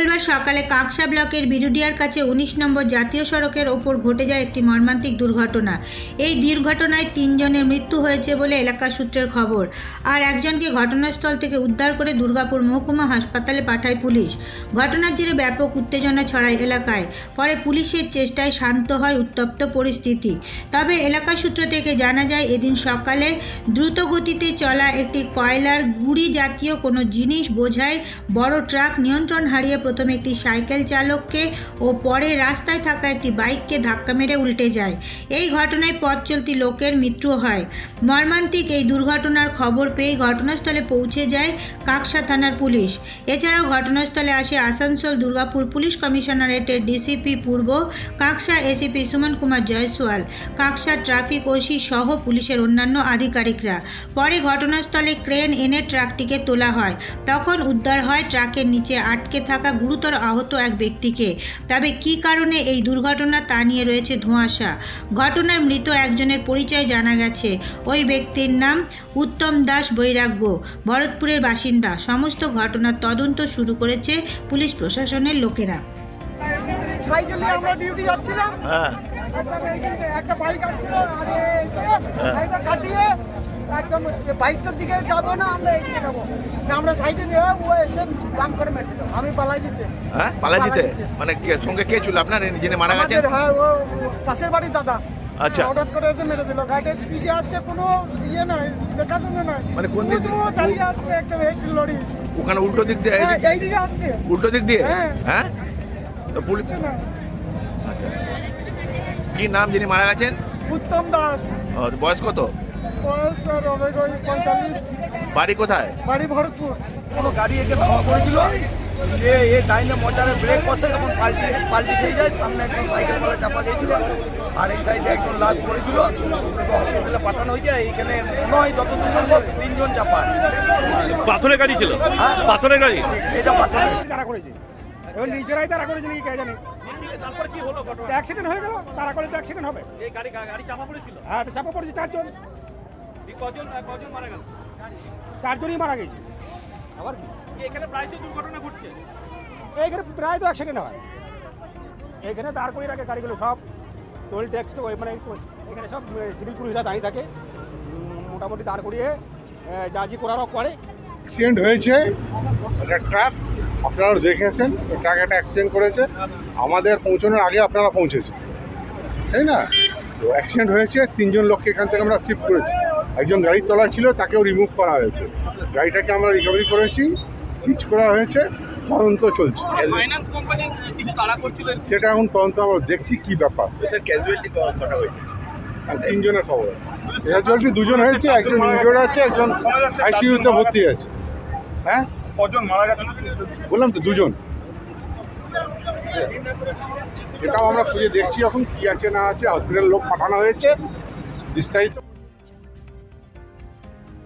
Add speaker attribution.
Speaker 1: মঙ্গলবার সকালে কাকসা ব্লকের বিরুডিয়ার কাছে উনিশ নম্বর জাতীয় সড়কের ওপর ঘটে যায় একটি মর্মান্তিক দুর্ঘটনা। এই দুর্ঘটনায় তিনজনের মৃত্যু হয়েছে বলে এলাকার সূত্রের খবর। আর একজনকে ঘটনাস্থল থেকে উদ্ধার করে দুর্গাপুর মহকুমা হাসপাতালে পাঠায় পুলিশ। ঘটনার জেরে ব্যাপক উত্তেজনা ছড়ায় এলাকায়। পরে পুলিশের চেষ্টায় শান্ত হয় উত্তপ্ত পরিস্থিতি। তবে এলাকা সূত্র থেকে জানা যায়, এদিন সকালে দ্রুত গতিতে চলা একটি কয়লার গুড়ি জাতীয় কোনো জিনিস বোঝায় বড় ট্রাক নিয়ন্ত্রণ হারিয়ে প্রথমে একটি সাইকেল চালককে ও পরে রাস্তায় থাকা একটি বাইককে ধাক্কা মেরে উল্টে যায়। এই ঘটনায় পথ চলতি লোকের মৃত্যু হয়। মর্মান্তিক এই দুর্ঘটনার খবর পেয়ে ঘটনাস্থলে পৌঁছে যায় কাকসা থানার পুলিশ। এছাড়াও ঘটনাস্থলে আসে আসানসোল দুর্গাপুর পুলিশ কমিশনারেটের ডিসিপি পূর্ব Kaksa ACP Suman Kumar Jaiswal. Kaksa traffic OC সহ পুলিশের অন্যান্য আধিকারিকরা। পরে ঘটনাস্থলে ক্রেন এনে ট্রাকটিকে তোলা হয়। তখন উদ্ধার হয় ট্রাকের নিচে আটকে থাকা গুরুতর আহত এক ব্যক্তিকে। তবে কী কারণে এই দুর্ঘটনা তা নিয়ে রয়েছে ধোঁয়াশা? ঘটনায় মৃত একজনের পরিচয় জানা গেছে। ওই ব্যক্তির নাম উত্তম দাস বৈরাগ্য। ভরতপুরের বাসিন্দা। সমস্ত ঘটনার তদন্ত শুরু করেছে পুলিশ প্রশাসনের লোকেরা।
Speaker 2: সাইকেল নিয়ে আমরা ডিউটি যাচ্ছিলাম।
Speaker 3: হ্যাঁ।
Speaker 2: একটা বাইক আসছিল আরে কাটিয়ে একদম বাইকটার দিকে যাব না আমরা এইদিকে যাব। না আমরা সাইডে নিয়ে ও এসে দাম করে মেরে দিল আমি পালাই দিতে।
Speaker 3: হ্যাঁ? পালাই দিতে? মানে কে- সঙ্গে কে ছিল আপনার? যিনি মারা গেছেন?
Speaker 2: হ্যাঁ ও পাশের বাড়ির দাদা।
Speaker 3: আচ্ছা।
Speaker 2: হঠাৎ করে এসে মেরে দিল। গাড়িটা স্পিডে আসছে কোনো ইয়ে দেখাশোনা নয়
Speaker 3: মানে কোন দিক
Speaker 2: উঁচু চালিয়ে আসছে একটা লরি।
Speaker 3: ওখানে উল্টো দিক দিয়ে?
Speaker 2: হ্যাঁ,
Speaker 3: এদিক-
Speaker 2: আসছে।
Speaker 3: উল্টো দিক দিয়ে?
Speaker 2: হ্যাঁ।
Speaker 3: হ্যাঁ? তো পুলিশ? আচ্ছা। কি নাম যিনি মারা গেছেন?
Speaker 2: উত্তম দাস।
Speaker 3: বয়স কত?
Speaker 2: বয়স আর হবে ওই পঁয়তাল্লিশ।
Speaker 3: বাড়ি কোথায়?
Speaker 2: বাড়ি ভরতপুর।
Speaker 4: কোনো গাড়ি একে ধাওয়া করেছিল? এ এ ডাইনে মোচারে ব্রেক বসে যখন পাল্টি পাল্টি খেয়ে যায় সামনে একজন সাইকেল বলে চাপা গিয়েছিল আর এই সাইডে একজন লাশ পড়েছিল হসপিটালে পাঠানো হয়েছে এইখানে হয় যতদূর সম্ভব তিনজন চাপা।
Speaker 5: পাথরের গাড়ি ছিল? পাথরের গাড়ি?
Speaker 4: এটা পাথরে
Speaker 6: তারা করেছে। এবার নিজেরাই তারা করেছে নাকি কে জানে? অ্যাক্সিডেন্ট হয়ে গেল তারা করে তো অ্যাক্সিডেন্ট হবে।
Speaker 5: এই গাড়ি গাড়ি চাপা পড়েছিল?
Speaker 6: হ্যাঁ চাপা পড়েছে চারজন।
Speaker 5: কজন কজন মারা গেল?
Speaker 6: চারজনই মারা গেছে। আবার
Speaker 5: এখানে প্রায় দুর্ঘটনা ঘটছে?
Speaker 6: এইখানে প্রায় তো অ্যাক্সিডেন্ট হয়। এখানে দাঁড় করে রাখে গাড়িগুলো সব। টোল ট্যাক্স তো ওই মানে এখানে সব সিভিল পুলিশরা দাঁড়িয়ে থাকে। মোটামুটি দাঁড় করিয়ে যা জি করারও করে।
Speaker 7: অ্যাক্সিডেন্ট হয়েছে। একটা ট্রাক আপনারা দেখেছেন ট্রাক একটা অ্যাক্সিডেন্ট করেছে। আমাদের পৌঁছানোর আগে আপনারা পৌঁছেছে তাই না? তো অ্যাক্সিডেন্ট হয়েছে তিনজন লোককে এখান থেকে আমরা শিফট করেছি। একজন গাড়ির তলায় ছিল তাকেও রিমুভ করা হয়েছে। গাড়িটাকে আমরা রিকভারি করেছি সিজ করা হয়েছে তদন্ত চলছে।
Speaker 5: ফাইন্যান্স কোম্পানি কিছু তাড়া করছিল?
Speaker 7: সেটা এখন তদন্ত আমরা দেখছি কি ব্যাপার। তিনজনের খবর। ক্যাজুয়ালিটি দুজন হয়েছে একজন ইনজোর্ড আছে একজন আইসিইউতে ভর্তি আছে। হ্যাঁ?
Speaker 5: কজন মারা গেছে?
Speaker 7: বললাম তো দুজন। এটাও আমরা খুঁজে দেখছি এখন কি আছে না আছে। হসপিটাল লোক পাঠানো হয়েছে। বিস্তারিত